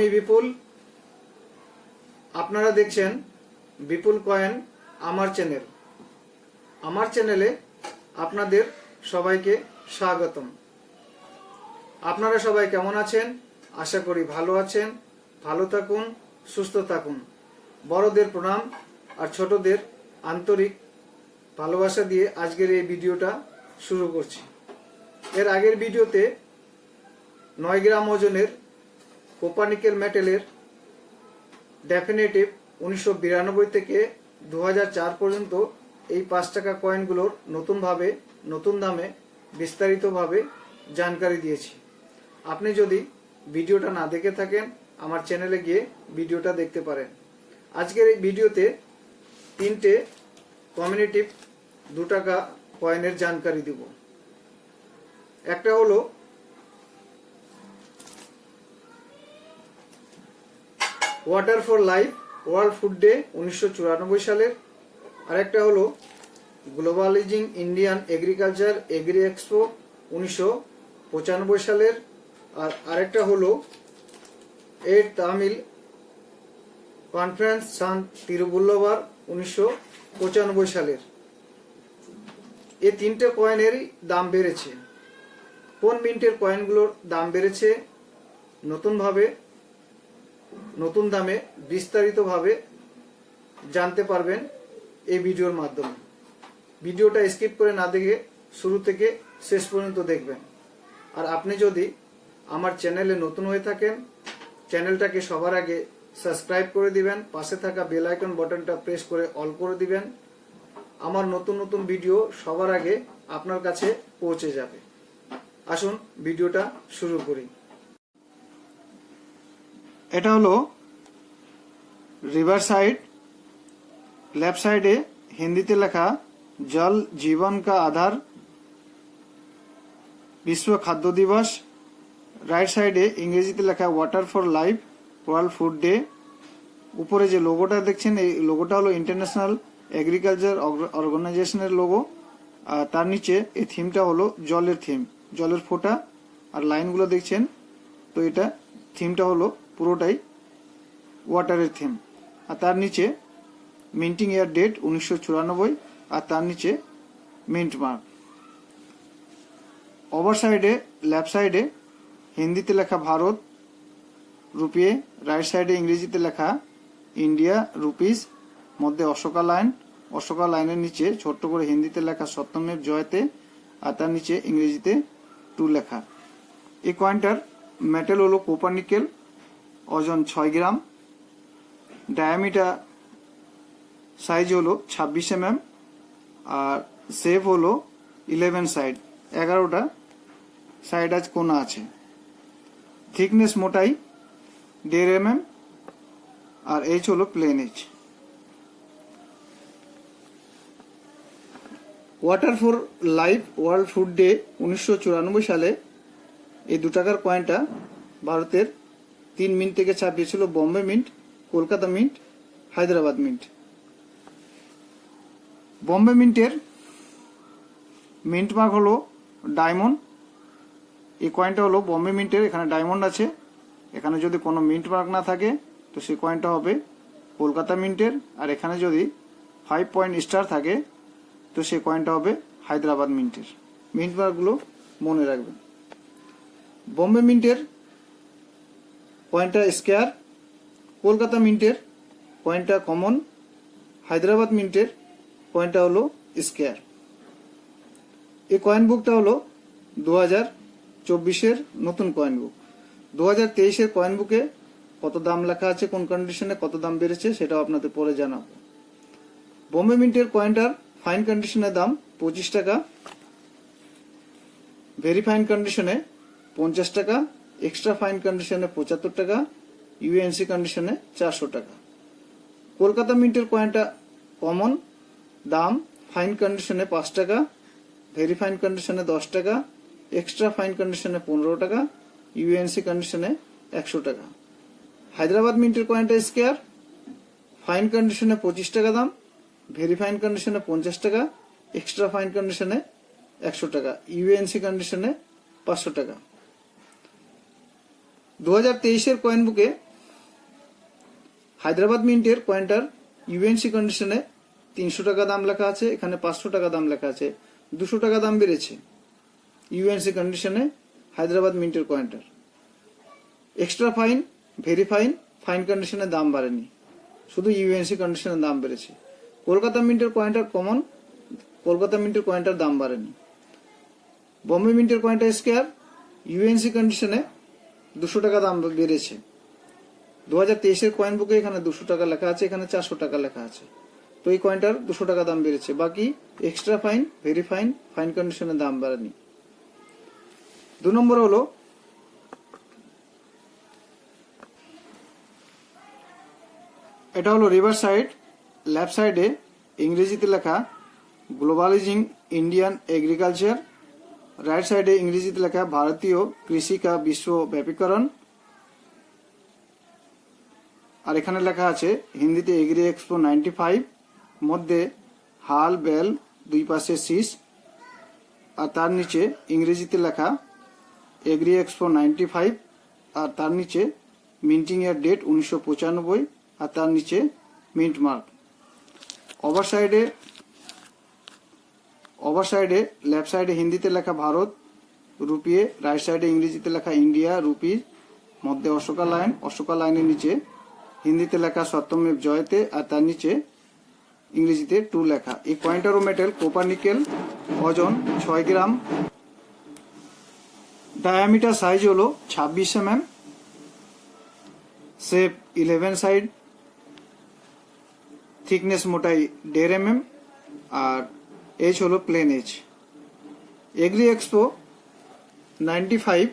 আমি বিপুল। আপনারা দেখছেন বিপুল কয়েন, আমার চ্যানেল। আমার চ্যানেলে আপনাদের সবাইকে স্বাগতম। আপনারা সবাই কেমন আছেন? আশা করি ভালো আছেন। ভালো থাকুন, সুস্থ থাকুন। বড়দের প্রণাম আর ছোটদের আন্তরিক ভালোবাসা দিয়ে আজকের এই ভিডিওটা শুরু করছি। এর আগের ভিডিওতে নয় গ্রাম ওজনের কোপানিকেল মেটেলের ডেফিনেটিভ উনিশশো বিরানব্বই থেকে দু হাজার চার পর্যন্ত এই পাঁচ টাকা কয়েনগুলোর নতুনভাবে, নতুন দামে বিস্তারিতভাবে জানকারি দিয়েছি। আপনি যদি ভিডিওটা না দেখে থাকেন, আমার চ্যানেলে গিয়ে ভিডিওটা দেখতে পারেন। আজকের এই ভিডিওতে তিনটে কমিউনিটিভ দু টাকা কয়েনের জানকারি দিব। একটা হলো water for life world food day উনিশশো চুরানব্বই সালের। আরেকটা হলো globalizing Indian agriculture agri expo উনিশশো পঁচানব্বই সালের। আর আরেকটা হলো এর তামিল কনফারেন্স সান তিরুবুল্লবার উনিশশো পঁচানব্বই সালের। এই তিনটে কয়েনেরই দাম বেড়েছে। কোন মিন্টের কয়েনগুলোর দাম বেড়েছে? নতুনভাবে নতুন দামে বিস্তারিতভাবে জানতে পারবেন এই ভিডিওর মাধ্যমে। ভিডিওটা স্কিপ করে না দেখে শুরু থেকে শেষ পর্যন্ত দেখবেন। আর আপনি যদি আমার চ্যানেলে নতুন হয়ে থাকেন, চ্যানেলটাকে সবার আগে সাবস্ক্রাইব করে দিবেন, পাশে থাকা বেল আইকন বাটনটা প্রেস করে অল করে দিবেন। আমার নতুন নতুন ভিডিও সবার আগে আপনার কাছে পৌঁছে যাবে। আসুন, ভিডিওটা শুরু করি। এটা হলো রিভার সাইড, লেফট সাইডে হিন্দিতে লেখা জল জীবন কা আধার, বিশ্ব খাদ্য দিবস, রাইট সাইডে ইংরেজিতে লেখা water for life, world food day. উপরে যে লোগোটা দেখছেন, এই লোগোটা হলো ইন্টারন্যাশনাল এগ্রিকালচার অর্গানাইজেশনের লোগো। আর তার নিচে এই থিমটা হলো জলের থিম, জলের ফোঁটা। আর লাইনগুলো দেখছেন, তো এটা থিমটা হলো পুরোটাই ওয়াটারের থিম আর তার নিচে মিন্টিং ইয়ার ডেট উনিশশো চুরানব্বই, আর তার নিচে মিন্ট মার্ক ওভার সাইডে লেফট সাইডে হিন্দিতে লেখা ভারত রুপিয়ে রাইট সাইডে ইংরেজিতে লেখা ইন্ডিয়া রুপিস মধ্যে অশোকা লাইন অশোকা লাইনের নিচে ছোট্ট করে হিন্দিতে লেখা সপ্তমের জয়তে, আর তার নিচে ইংরেজিতে টু লেখা। এই কয়েনটার মেটেল হলো কোপার নিকেল ওজন ছয় গ্রাম। ডায়ামিটার সাইজ হলো ছাব্বিশ এম আর সেভ হলো ইলেভেন সাইড এগারোটা সাইড আজ কোনা আছে। থিকনেস মোটাই দেড় এম আর এইচ হলো plain edge water for life world food day উনিশশো চুরানব্বই সালে এই দু টাকার কয়েনটা ভারতের তিন মিন্ট থেকে ছাপিয়েছিল Bombay mint, Kolkata mint, Hyderabad mint. Bombay মিন্টের mint mark হলো ডায়মন্ড। এই কয়েনটা হলো বম্বে মিন্টের, এখানে ডায়মন্ড আছে। এখানে যদি কোনো মিন্ট মার্ক না থাকে, তো সেই কয়েনটা হবে কলকাতা মিন্টের। আর এখানে যদি ফাইভ পয়েন্ট স্টার থাকে, তো সেই কয়েনটা হবে হায়দ্রাবাদ মিন্টের। মিন্ট মার্কগুলো মনে রাখবেন। বম্বে মিন্টের কয়েনটা স্কেয়ার, কলকাতা মিন্টের কয়েনটা কমন, হায়দ্রাবাদ মিন্টের কয়েনটা হলো স্কোয়ার। এই কয়েন বুকটা হলো দু হাজার চব্বিশের নতুন কয়েন বুক দু হাজার তেইশের কয়েন বুকে কত দাম লেখা আছে, কোন কন্ডিশনে কত দাম বেড়েছে, সেটাও আপনাদের পরে জানাব। বোম্বে মিন্টের কয়েনটার ফাইন কন্ডিশনের দাম পঁচিশ টাকা ভেরি ফাইন কন্ডিশনে পঞ্চাশ টাকা এক্সট্রা ফাইন কন্ডিশনে পঁচাত্তর টাকা ইউএনসি কন্ডিশনে চারশো টাকা। কলকাতা মিন্টের কয়েনটা কমন দাম ফাইন কন্ডিশনে পাঁচ টাকা ভেরি ফাইন কন্ডিশনে দশ টাকা এক্সট্রা ফাইন কন্ডিশনে পনেরো টাকা ইউএনসি কন্ডিশনে একশো টাকা। হায়দ্রাবাদ মিন্টের কয়েনটা স্কেয়ার ফাইন কন্ডিশনে পঁচিশ টাকা দাম ভেরি ফাইন কন্ডিশনে পঞ্চাশ টাকা এক্সট্রা ফাইন কন্ডিশনে একশো টাকা ইউএনসি কন্ডিশনে পাঁচশো টাকা। দু হাজার তেইশের কয়েন বুকে হায়দ্রাবাদ মিন্টের কয়েনটার ইউএনসি কন্ডিশনে তিনশো টাকা দাম লেখা আছে, এখানে পাঁচশো টাকা দাম লেখা আছে, দুশো টাকা দাম বেড়েছে ইউএনসি কন্ডিশনে হায়দ্রাবাদ মিন্টের কয়েনটার extra fine very fine fine কন্ডিশনে দাম বাড়েনি, শুধু ইউএনসি কন্ডিশনে দাম বেড়েছে। কলকাতা মিন্টের কয়েনটার কমন কলকাতা মিন্টের কয়েনটার দাম বাড়েনি। বম্বে মিন্টের কয়েনটা স্কোয়ার ইউএনসি কন্ডিশনে দুশো টাকা দাম বেড়েছে। দু হাজার তেইশের কয়েন বুকে এখানে দুশো টাকা লেখা আছে, এখানে চারশো টাকা লেখা আছে। তো এই কয়েনটার দুশো টাকা দাম বেড়েছে। বাকি extra fine very fine fine কন্ডিশনে দাম বাড়েনি। দু নম্বর হলো, এটা হলো রিভার সাইড লেফট সাইডে ইংরেজিতে লেখা গ্লোবালাইজিং ইন্ডিয়ান এগ্রিকালচার রাইট সাইডে ইংরেজিতে লেখা, ভারতীয় কৃষি কা বিশ্ব ব্যাপীকরণ। আর এখানে লেখা আছে, হিন্দিতে এগ্রি এক্সপো নাইনটি ফাইভ। মধ্যে, হাল বেল দুই পাশে শীষ। আর তার নিচে ইংরেজিতে লেখা, এগ্রি এক্সপো নাইনটি ফাইভ। আর তার নিচে, মিন্টিং এর ডেট উনিশশো পঁচানব্বই। আর তার নিচে, মিন্ট মার্ক। ওভার সাইডে ওভার সাইডে, লেফট সাইডে হিন্দিতে লেখা ভারত, রুপিয়ে, রাইট সাইডে ইংরেজিতে লেখা ইন্ডিয়া, রুপি, মধ্যে অশোকা লাইন, অশোকা লাইনের নিচে, হিন্দিতে লেখা সত্যমেব জয়তে, আর তার নিচে ইংরেজিতে টু লেখা। এই কয়েন্টার ও মেটেল কোপার নিকেল ওজন ছয় গ্রাম। ডায়ামিটার সাইজ হলো ছাব্বিশ M shape eleven side thickness মোটাই দেড় এম এম আর এজ হলো plain edge agri expo ninety five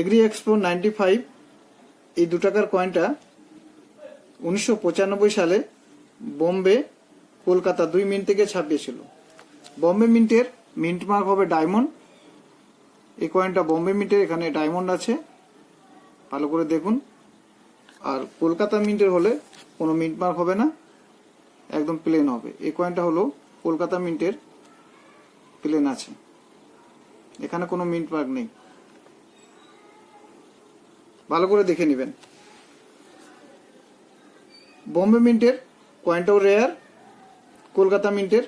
agri expo ninety five এই দু টাকার কয়েনটা উনিশশো পঁচানব্বই সালে বোম্বে, কলকাতা দুই মিনিট থেকে ছাপিয়েছিল। বম্বে মিন্টের মিন্ট মার্ক হবে ডায়মন্ড এই কয়েনটা বম্বে মিন্টের এখানে ডায়মন্ড আছে। ভালো করে দেখুন। আর কলকাতা মিন্টের হলে কোনো মিন্ট মার্ক হবে না। একদম প্লেন হবে। এই কয়েনটা হলো কলকাতা মিন্টের প্লেন আছে। এখানে কোনো মিন্ট মার্ক নেই। ভালো করে দেখে নেবেন। বম্বে মিন্টের কয়েনটাও রেয়ার, কলকাতা মিন্টের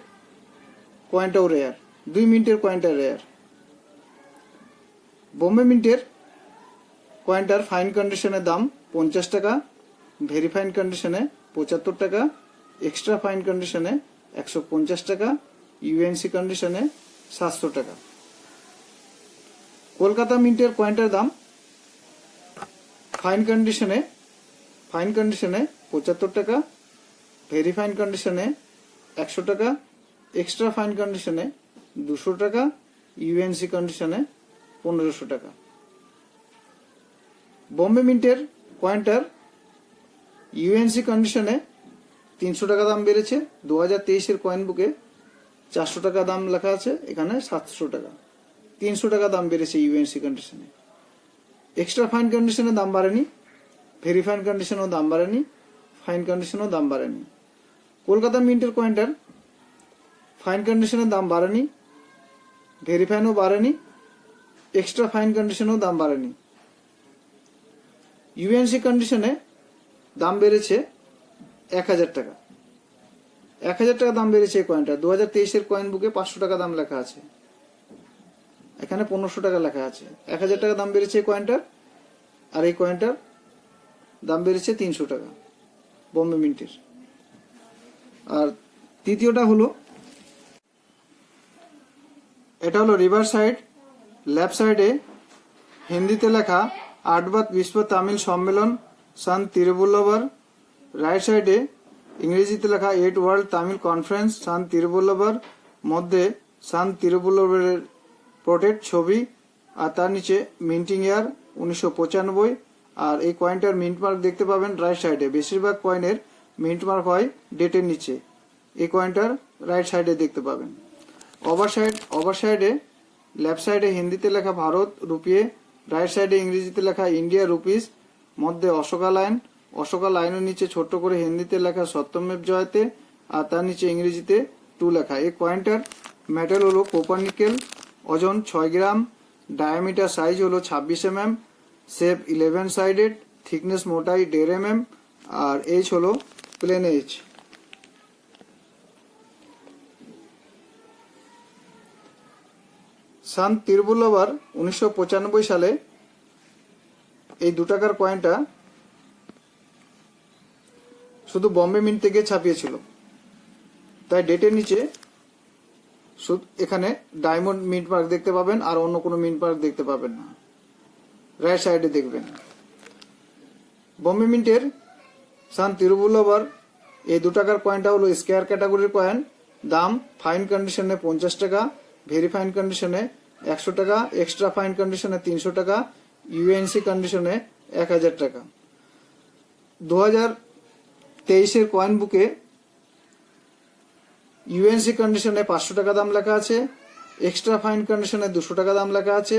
কয়েনটাও রেয়ার, দুই মিনিটের কয়েনটা রেয়ার। বোম্বে মিন্টের কয়েনটার ফাইন কন্ডিশনের দাম পঞ্চাশ টাকা, ভেরি ফাইন কন্ডিশনে পঁচাত্তর টাকা, এক্সট্রা ফাইন কন্ডিশনে একশো পঞ্চাশ টাকা ইউএনসি কন্ডিশনে সাতশো টাকা। কলকাতা মিন্টের কয়েনটার দাম ফাইন কন্ডিশনে ফাইন কন্ডিশনে পঁচাত্তর টাকা ভেরি ফাইন কন্ডিশনে একশো টাকা এক্সট্রা ফাইন কন্ডিশনে দুশো টাকা ইউএনসি কন্ডিশনে পনেরোশো টাকা। বম্বে মিন্টের কয়েনটার ইউএনসি কন্ডিশনে তিনশো টাকা দাম বেড়েছে। দু হাজার তেইশের কয়েন বুকে চারশো টাকা দাম লেখা আছে, এখানে সাতশো টাকা। তিনশো টাকা দাম বেড়েছে ইউএনসি কন্ডিশনে এক্সট্রা ফাইন কন্ডিশনে দাম বাড়েনি ভেরি ফাইন কন্ডিশনেও দাম বাড়েনি ফাইন কন্ডিশনেও দাম বাড়েনি। কলকাতা মিন্টের কয়েনটার ফাইন কন্ডিশনের দাম বাড়েনি ভেরি ফাইনও বাড়েনি এক্সট্রা ফাইন কন্ডিশনেও দাম বাড়েনি। ইউএনসি কন্ডিশনে দাম বেড়েছে এক হাজার টাকা। এক হাজার টাকা দাম বেড়েছে এই কয়েনটা দু হাজার তেইশের কয়েন বুকে পাঁচশো টাকা দাম লেখা আছে। এখানে পনেরোশো টাকা লেখা আছে। এক হাজার টাকা দাম বেড়েছে এই কয়েনটার আর এই কয়েনটার দাম বেড়েছে তিনশো টাকা। বম্বে মিন্টের। আর তৃতীয়টা হলো, এটা হলো রিভার সাইড। লেফট সাইডে হিন্দিতে লেখা, আটবাত বিশ্ব তামিল সম্মেলন, সান তিরুবল্লভর। রাইট সাইডে ইংরেজিতে লেখা eight world Tamil conference saint Thiruvalluvar মধ্যে সান তিরুবল্লভরের পোর্ট্রেট ছবি আর তার নিচে মিন্টিং ইয়ার উনিশশো পঁচানব্বই। আর এই কয়েনটার মিন্ট মার্ক দেখতে পাবেন রাইট সাইডে বেশিরভাগ কয়েনের মিন্ট মার্ক হয় ডেটের নিচে। এই কয়েনটার রাইট সাইডে দেখতে পাবেন। ওভার সাইড ওভার সাইডে লেফট সাইডে হিন্দিতে লেখা ভারত রুপিয়ে রাইট সাইডে ইংরেজিতে লেখা ইন্ডিয়া রুপিস মধ্যে অশোকা লাইন অশোকা লাইনের নিচে ছোট্ট করে হিন্দিতে লেখা সত্যমেব জয়তে আর তার নিচে ইংরেজিতে টু লেখা। এই কয়েনটার মেটাল হলো কোপার নিকেল ওজন ছয় গ্রাম ডায়ামিটার সাইজ হলো ছাব্বিশ M M shape eleven sided thickness মোটাই দেড় এম এম আর এইচ হলো প্লেন এইচ সান তিরুবুল্লবার উনিশশো সালে এই দু টাকার কয়েনটা শুধু বম্বে মিন্ট থেকে ছাপিয়েছিল। তাই ডেটের নিচে এখানে ডায়মন্ড মিন্ট পার্ক দেখতে পাবেন আর অন্য কোনো মিন্ট মার্ক দেখতে পাবেন না। রাইট সাইডে দেখবেন। বম্বে মিন্টের সান তিরুবুল্লবার এই দু টাকার কয়েনটা হলো স্কেয়ার ক্যাটাগরির কয়েন দাম ফাইন কন্ডিশনে পঞ্চাশ টাকা ভেরি ফাইন কন্ডিশনে একশো টাকা এক্সট্রা ফাইন কন্ডিশনে তিনশো টাকা ইউএনসি কন্ডিশনে এক হাজার টাকা। দু হাজার তেইশের কয়েন বুকে ইউএনসি কন্ডিশনে পাঁচশো টাকা দাম লেখা আছে এক্সট্রা ফাইন কন্ডিশনে দুশো টাকা দাম লেখা আছে,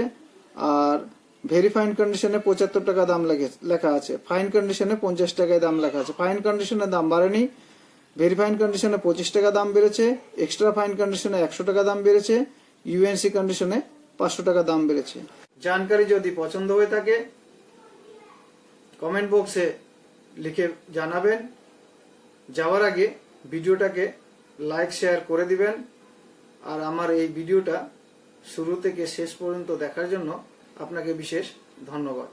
আর ভেরি ফাইন কন্ডিশনে পঁচাত্তর টাকা দাম লেখা আছে। ফাইন কন্ডিশনে পঞ্চাশ টাকায় দাম লেখা আছে। ফাইন কন্ডিশনে দাম বাড়েনি। ভেরি ফাইন কন্ডিশনে পঁচিশ টাকা দাম বেড়েছে এক্সট্রা ফাইন কন্ডিশনে একশো টাকা দাম বেড়েছে ইউএনসি কন্ডিশনে পাঁচশো টাকা দাম বেড়েছে। জানকারি যদি পছন্দ হয়ে থাকে কমেন্ট বক্সে লিখে জানাবেন। যাওয়ার আগে ভিডিওটাকে লাইক, শেয়ার করে দিবেন। আর আমার এই ভিডিওটা শুরু থেকে শেষ পর্যন্ত দেখার জন্য আপনাকে বিশেষ ধন্যবাদ।